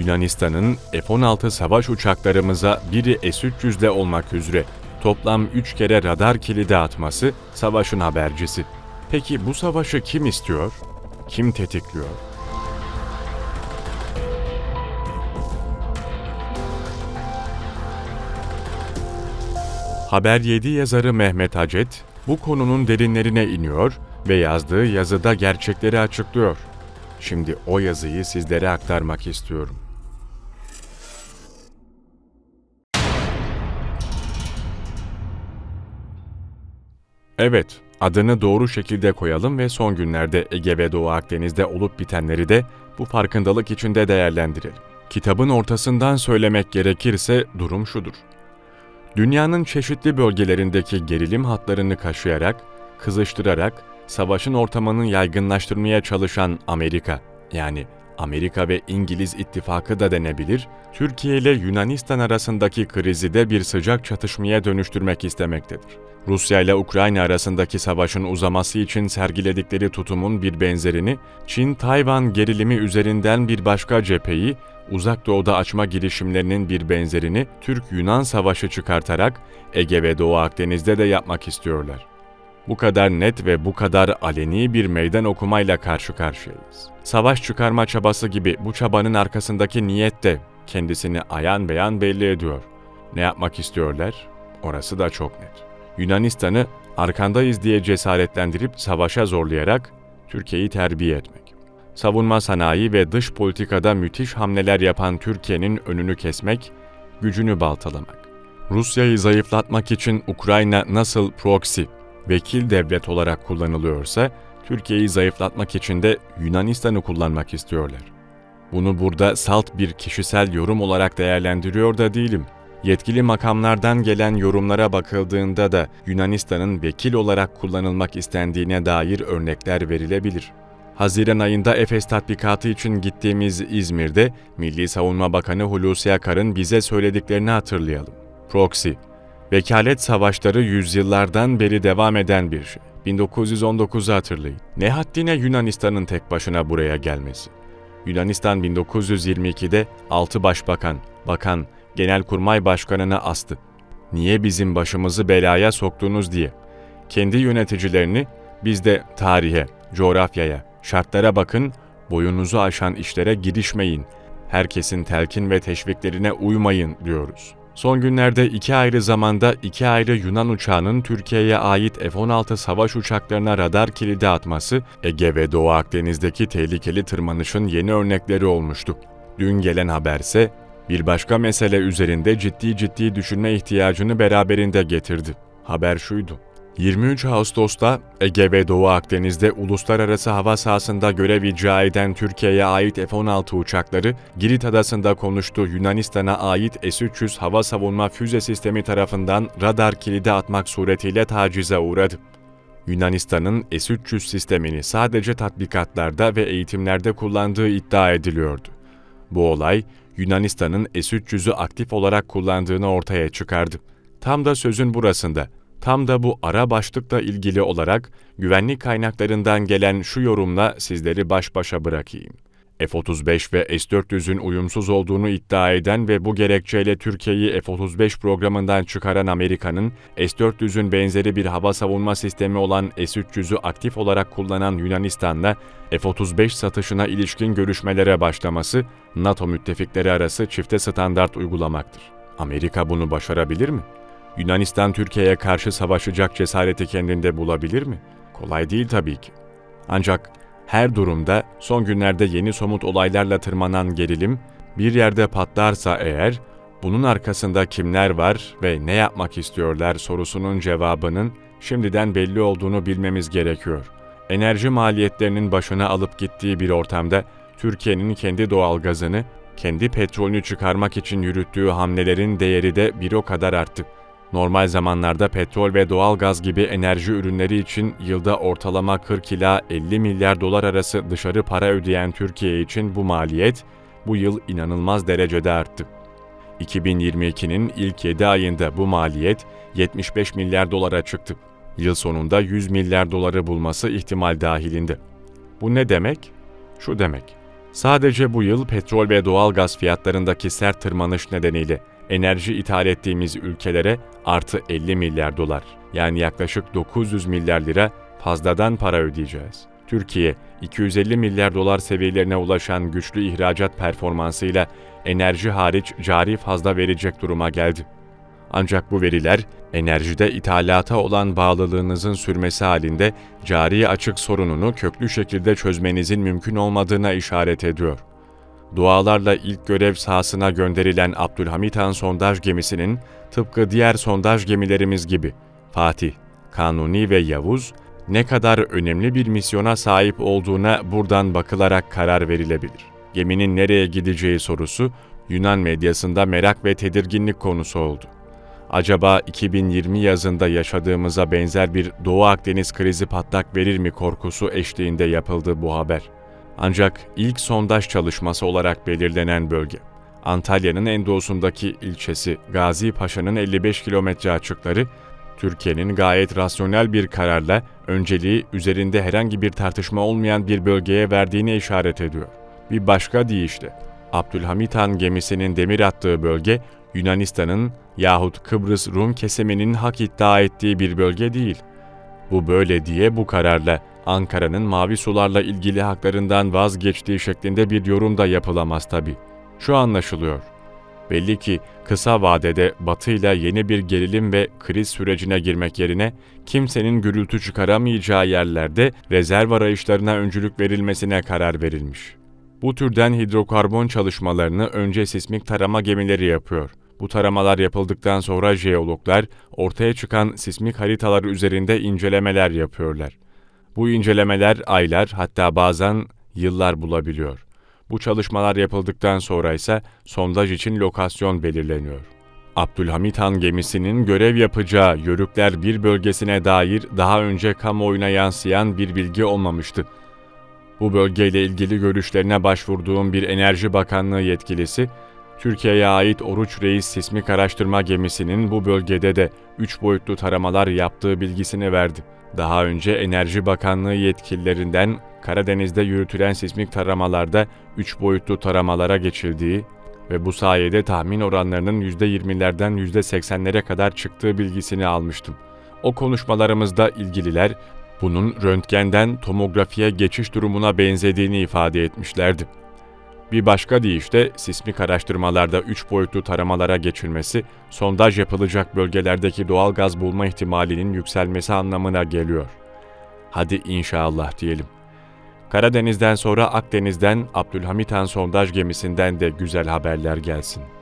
Yunanistan'ın F-16 savaş uçaklarımıza biri S-300'de olmak üzere toplam 3 kere radar kilidi atması savaşın habercisi. Peki bu savaşı kim istiyor? Kim tetikliyor? Haber 7 yazarı Mehmet Hacet bu konunun derinlerine iniyor ve yazdığı yazıda gerçekleri açıklıyor. Şimdi o yazıyı sizlere aktarmak istiyorum. Evet, adını doğru şekilde koyalım ve son günlerde Ege ve Doğu Akdeniz'de olup bitenleri de bu farkındalık içinde değerlendirelim. Kitabın ortasından söylemek gerekirse durum şudur. Dünyanın çeşitli bölgelerindeki gerilim hatlarını kaşıyarak, kızıştırarak savaşın ortamını yaygınlaştırmaya çalışan Amerika, yani Amerika ve İngiliz ittifakı da denebilir, Türkiye ile Yunanistan arasındaki krizi de bir sıcak çatışmaya dönüştürmek istemektedir. Rusya ile Ukrayna arasındaki savaşın uzaması için sergiledikleri tutumun bir benzerini, Çin-Tayvan gerilimi üzerinden bir başka cepheyi, Uzak Doğu'da açma girişimlerinin bir benzerini Türk-Yunan savaşı çıkartarak Ege ve Doğu Akdeniz'de de yapmak istiyorlar. Bu kadar net ve bu kadar aleni bir meydan okumayla karşı karşıyayız. Savaş çıkarma çabası gibi bu çabanın arkasındaki niyet de kendisini ayan beyan belli ediyor. Ne yapmak istiyorlar? Orası da çok net. Yunanistan'ı arkandayız diye cesaretlendirip savaşa zorlayarak Türkiye'yi terbiye etmek. Savunma sanayi ve dış politikada müthiş hamleler yapan Türkiye'nin önünü kesmek, gücünü baltalamak. Rusya'yı zayıflatmak için Ukrayna nasıl proxy, vekil devlet olarak kullanılıyorsa, Türkiye'yi zayıflatmak için de Yunanistan'ı kullanmak istiyorlar. Bunu burada salt bir kişisel yorum olarak değerlendiriyor da değilim. Yetkili makamlardan gelen yorumlara bakıldığında da Yunanistan'ın vekil olarak kullanılmak istendiğine dair örnekler verilebilir. Haziran ayında Efes tatbikatı için gittiğimiz İzmir'de Milli Savunma Bakanı Hulusi Akar'ın bize söylediklerini hatırlayalım. Proxy, vekalet savaşları yüzyıllardan beri devam eden bir şey. 1919'u hatırlayın. Ne haddine Yunanistan'ın tek başına buraya gelmesi. Yunanistan 1922'de 6 başbakan, bakan, genelkurmay başkanına astı. Niye bizim başımızı belaya soktunuz diye. Kendi yöneticilerini biz de tarihe, coğrafyaya, şartlara bakın, boyunuzu aşan işlere girişmeyin, herkesin telkin ve teşviklerine uymayın diyoruz. Son günlerde iki ayrı zamanda iki ayrı Yunan uçağının Türkiye'ye ait F-16 savaş uçaklarına radar kilidi atması, Ege ve Doğu Akdeniz'deki tehlikeli tırmanışın yeni örnekleri olmuştu. Dün gelen haberse bir başka mesele üzerinde ciddi ciddi düşünme ihtiyacını beraberinde getirdi. Haber şuydu. 23 Ağustos'ta Ege ve Doğu Akdeniz'de uluslararası hava sahasında görev icra eden Türkiye'ye ait F-16 uçakları Girit Adası'nda konuştu Yunanistan'a ait S-300 hava savunma füze sistemi tarafından radar kilidi atmak suretiyle tacize uğradı. Yunanistan'ın S-300 sistemini sadece tatbikatlarda ve eğitimlerde kullandığı iddia ediliyordu. Bu olay Yunanistan'ın S-300'ü aktif olarak kullandığını ortaya çıkardı. Tam da sözün burasında. Tam da bu ara başlıkla ilgili olarak güvenlik kaynaklarından gelen şu yorumla sizleri baş başa bırakayım. F-35 ve S-400'ün uyumsuz olduğunu iddia eden ve bu gerekçeyle Türkiye'yi F-35 programından çıkaran Amerika'nın S-400'ün benzeri bir hava savunma sistemi olan S-300'ü aktif olarak kullanan Yunanistan'la F-35 satışına ilişkin görüşmelere başlaması NATO müttefikleri arası çifte standart uygulamaktır. Amerika bunu başarabilir mi? Yunanistan Türkiye'ye karşı savaşacak cesareti kendinde bulabilir mi? Kolay değil tabii ki. Ancak her durumda son günlerde yeni somut olaylarla tırmanan gerilim bir yerde patlarsa eğer bunun arkasında kimler var ve ne yapmak istiyorlar sorusunun cevabının şimdiden belli olduğunu bilmemiz gerekiyor. Enerji maliyetlerinin başına alıp gittiği bir ortamda Türkiye'nin kendi doğalgazını, kendi petrolünü çıkarmak için yürüttüğü hamlelerin değeri de bir o kadar arttı. Normal zamanlarda petrol ve doğal gaz gibi enerji ürünleri için yılda ortalama 40 ila 50 milyar dolar arası dışarı para ödeyen Türkiye için bu maliyet bu yıl inanılmaz derecede arttı. 2022'nin ilk 7 ayında bu maliyet 75 milyar dolara çıktı. Yıl sonunda 100 milyar doları bulması ihtimal dahilinde. Bu ne demek? Şu demek. Sadece bu yıl petrol ve doğal gaz fiyatlarındaki sert tırmanış nedeniyle enerji ithal ettiğimiz ülkelere artı 50 milyar dolar yani yaklaşık 900 milyar lira fazladan para ödeyeceğiz. Türkiye 250 milyar dolar seviyelerine ulaşan güçlü ihracat performansıyla enerji hariç cari fazla verecek duruma geldi. Ancak bu veriler enerjide ithalata olan bağlılığınızın sürmesi halinde cari açık sorununu köklü şekilde çözmenizin mümkün olmadığına işaret ediyor. Dualarla ilk görev sahasına gönderilen Abdülhamit Han sondaj gemisinin tıpkı diğer sondaj gemilerimiz gibi Fatih, Kanuni ve Yavuz ne kadar önemli bir misyona sahip olduğuna buradan bakılarak karar verilebilir. Geminin nereye gideceği sorusu Yunan medyasında merak ve tedirginlik konusu oldu. Acaba 2020 yazında yaşadığımıza benzer bir Doğu Akdeniz krizi patlak verir mi korkusu eşliğinde yapıldı bu haber. Ancak ilk sondaj çalışması olarak belirlenen bölge, Antalya'nın en doğusundaki ilçesi Gazi Paşa'nın 55 kilometre açıkları, Türkiye'nin gayet rasyonel bir kararla önceliği üzerinde herhangi bir tartışma olmayan bir bölgeye verdiğine işaret ediyor. Bir başka deyişle, Abdülhamit Han gemisinin demir attığı bölge, Yunanistan'ın yahut Kıbrıs Rum kesiminin hak iddia ettiği bir bölge değil. Bu böyle diye bu kararla Ankara'nın mavi sularla ilgili haklarından vazgeçtiği şeklinde bir yorum da yapılamaz tabi. Şu anlaşılıyor. Belli ki kısa vadede Batı ile yeni bir gerilim ve kriz sürecine girmek yerine kimsenin gürültü çıkaramayacağı yerlerde rezerv arayışlarına öncülük verilmesine karar verilmiş. Bu türden hidrokarbon çalışmalarını önce sismik tarama gemileri yapıyor. Bu taramalar yapıldıktan sonra jeologlar ortaya çıkan sismik haritalar üzerinde incelemeler yapıyorlar. Bu incelemeler aylar hatta bazen yıllar bulabiliyor. Bu çalışmalar yapıldıktan sonra ise sondaj için lokasyon belirleniyor. Abdülhamit Han gemisinin görev yapacağı Yörükler bir bölgesine dair daha önce kamuoyuna yansıyan bir bilgi olmamıştı. Bu bölgeyle ilgili görüşlerine başvurduğum bir Enerji Bakanlığı yetkilisi, Türkiye'ye ait Oruç Reis sismik araştırma gemisinin bu bölgede de 3 boyutlu taramalar yaptığı bilgisini verdi. Daha önce Enerji Bakanlığı yetkililerinden Karadeniz'de yürütülen sismik taramalarda 3 boyutlu taramalara geçildiği ve bu sayede tahmin oranlarının %20'lerden %80'lere kadar çıktığı bilgisini almıştım. O konuşmalarımızda ilgililer bunun röntgenden tomografiye geçiş durumuna benzediğini ifade etmişlerdi. Bir başka deyişle sismik araştırmalarda 3 boyutlu taramalara geçilmesi, sondaj yapılacak bölgelerdeki doğal gaz bulma ihtimalinin yükselmesi anlamına geliyor. Hadi inşallah diyelim. Karadeniz'den sonra Akdeniz'den Abdülhamit Han sondaj gemisinden de güzel haberler gelsin.''